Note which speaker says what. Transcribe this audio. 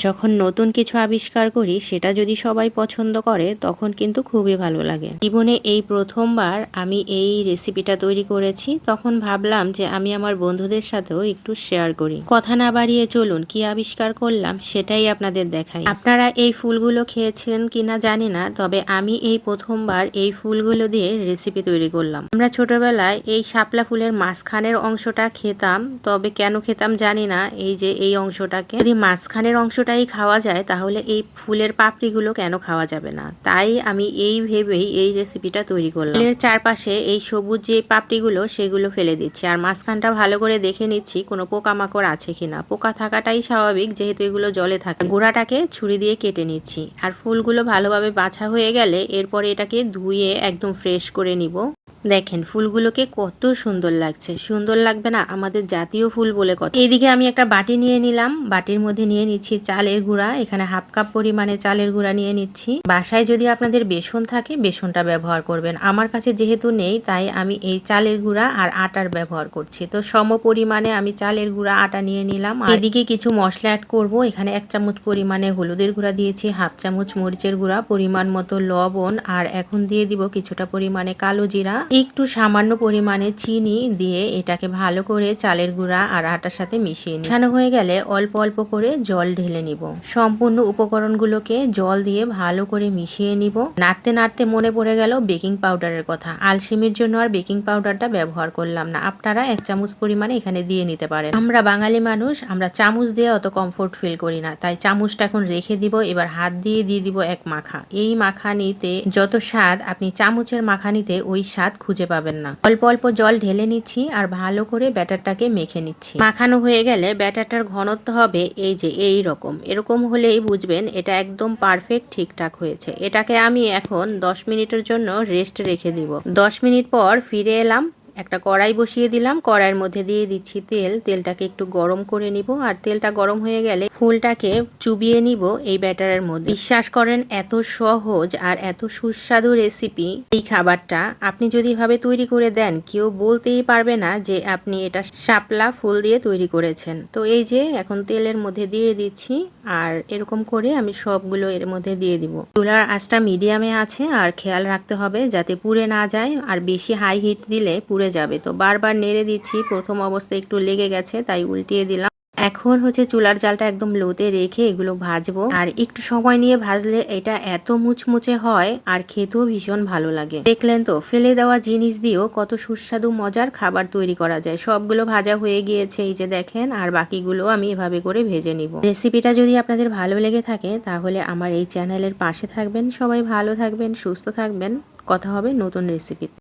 Speaker 1: যখন নতুন কিছু আবিষ্কার করি, সেটা যদি সবাই পছন্দ করে, তখন কিন্তু খুবই ভালো লাগে। জীবনে এই প্রথমবার আমি এই রেসিপিটা তৈরি করেছি, তখন ভাবলাম যে আমি আমার বন্ধুদের সাথেও একটু শেয়ার করি। কথা না বাড়িয়ে চলুন, কি আবিষ্কার করলাম সেটাই আপনাদের দেখাই। আপনারা এই ফুলগুলো খেয়েছিলেন কিনা জানি না, তবে আমি এই প্রথমবার এই ফুলগুলো দিয়ে রেসিপি তৈরি করলাম। আমরা ছোটবেলায় এই শাপলা ফুলের মাঝখানের অংশটা খেতাম, তবে কেন খেতাম জানি না, এই যে এই অংশটাকে। যদি মাঝখানের অংশটাই খাওয়া যায়, তাহলে এই ফুলের পাপড়িগুলো কেন খাওয়া যাবে না? তাই আমি এই ভেবেই এই রেসিপিটা তৈরি করলাম। ফুলের চারপাশে এই সবুজ যে পাপড়িগুলো, সেগুলো ফেলে দিচ্ছি। আর মাঝখানটা ভালো করে দেখে নিচ্ছি, কোনো পোকামাকড় আছে কিনা। পোকা থাকাটাই স্বাভাবিক, যেহেতু এগুলো জলে থাকে। গোড়াটাকে ছুরি দিয়ে কেটে নিচ্ছি। আর ফুলগুলো ভালোভাবে বাছা হয়ে গেলে, এরপরে এটাকে ধুয়ে একদম ফ্রেশ করে নিব। দেখেন, ফুলগুলোকে কত সুন্দর লাগছে। সুন্দর লাগবে না? আমাদের জাতীয় ফুল বলে কথা। এইদিকে আমি একটা বাটি নিয়ে নিলাম। বাটির মধ্যে নিয়ে নিচ্ছি চালের গুঁড়া। এখানে হাফ কাপ পরিমাণে চালের গুঁড়া নিয়ে নিচ্ছি। বাসায় যদি আপনাদের বেসন থাকে, বেসনটা ব্যবহার করবেন। আমার কাছে যেহেতু নেই, তাই আমি এই চালের গুঁড়া আর আটার ব্যবহার করছি। তো সম পরিমাণে আমি চালের গুঁড়া, আটা নিয়ে নিলাম। এদিকে কিছু মশলা অ্যাড করব। এখানে এক চামচ পরিমাণে হলুদের গুঁড়া দিয়েছি, হাফ চামচ মরিচের গুঁড়া, পরিমাণ মতো লবণ, আর এখন দিয়ে দিব কিছুটা পরিমাণে কালো জিরা। একটু সামান্য পরিমাণে চিনি দিয়ে এটাকে ভালো করে চালের গুঁড়া আর আটার সাথে মিশিয়ে মিশানো হয়ে গেলে অল্প অল্প করে জল ঢেলে নিব। সম্পূর্ণ উপকরণগুলোকে জল দিয়ে ভালো করে মিশিয়ে নিব। নাড়তে নাড়তে মনে পড়ে গেল বেকিং পাউডারের কথা। আলসিমির জন্য আর বেকিং পাউডারটা ব্যবহার করলাম না। আপনারা এক চামচ পরিমাণে এখানে দিয়ে নিতে পারেন। আমরা বাঙালি মানুষ, আমরা চামচ দিয়ে অত কমফোর্ট ফিল করি না। তাই চামচটা এখন রেখে দিব, এবার হাত দিয়ে দিয়ে দিব এক মাখা। এই মাখানিতে যত স্বাদ, আপনি চামচের মাখানিতে ওই স্বাদ খুঁজে পাবেন না। অল্প অল্প জল ঢেলে নিচ্ছি আর ভালো করে ব্যাটারটাকে মেখে নিচ্ছি। মাখানো হয়ে গেলে ব্যাটারটার ঘনত্ব হবে এই যে এই রকম। এরকম হলেই বুঝবেন এটা একদম পারফেক্ট ঠিকঠাক হয়েছে। এটাকে আমি এখন দশ মিনিটের জন্য রেস্ট রেখে দিব। দশ মিনিট পর ফিরে এলাম। একটা কড়াই বসিয়ে দিলাম। কড়াইয়ের মধ্যে দিয়ে দিচ্ছি তেল। তেলটাকে একটু গরম করে নিব। আর তেলটা গরম হয়ে গেলে ফুলটাকে চুবিয়ে নিব এই ব্যাটারের মধ্যে। বিশ্বাস করেন, এত সহজ আর এত সুস্বাদু রেসিপি এই খাবারটা। আপনি যদি এভাবে তৈরি করে দেন, কেউ বলতেই পারবে না যে আপনি এটা শাপলা ফুল দিয়ে তৈরি করেছেন। তো এই যে, এখন তেলের মধ্যে দিয়ে দিচ্ছি। আর এরকম করে আমি সবগুলো এর মধ্যে দিয়ে দিব। চুলার আঁচটা মিডিয়ামে আছে। আর খেয়াল রাখতে হবে যাতে পুড়ে না যায়। আর বেশি হাই হিট দিলে পুড়ে যাবে। তো বারবার নেড়ে দিচ্ছি, প্রথম অবস্থায় একটু লেগে গেছে, তাই উল্টিয়ে দিলাম। এখন হচ্ছে চুলার জালটা একদম লোতে রেখে এগুলো ভাজবো। আর একটু সময় নিয়ে ভাজলে এটা এত মুচমুচে হয়, আর খেতেও ভীষণ ভালো লাগে। দেখলেন তো, ফেলে দেওয়া জিনিস দিয়েও কত সুস্বাদু মজার খাবার তৈরি করা যায়। সবগুলো ভাজা হয়ে গিয়েছে, এই যে দেখেন, আর বাকিগুলো আমি এভাবে করে ভেজে নিব। রেসিপিটা যদি আপনাদের ভালো লেগে থাকে, তাহলে আমার এই চ্যানেলের পাশে থাকবেন। সবাই ভালো থাকবেন, সুস্থ থাকবেন। কথা হবে নতুন রেসিপি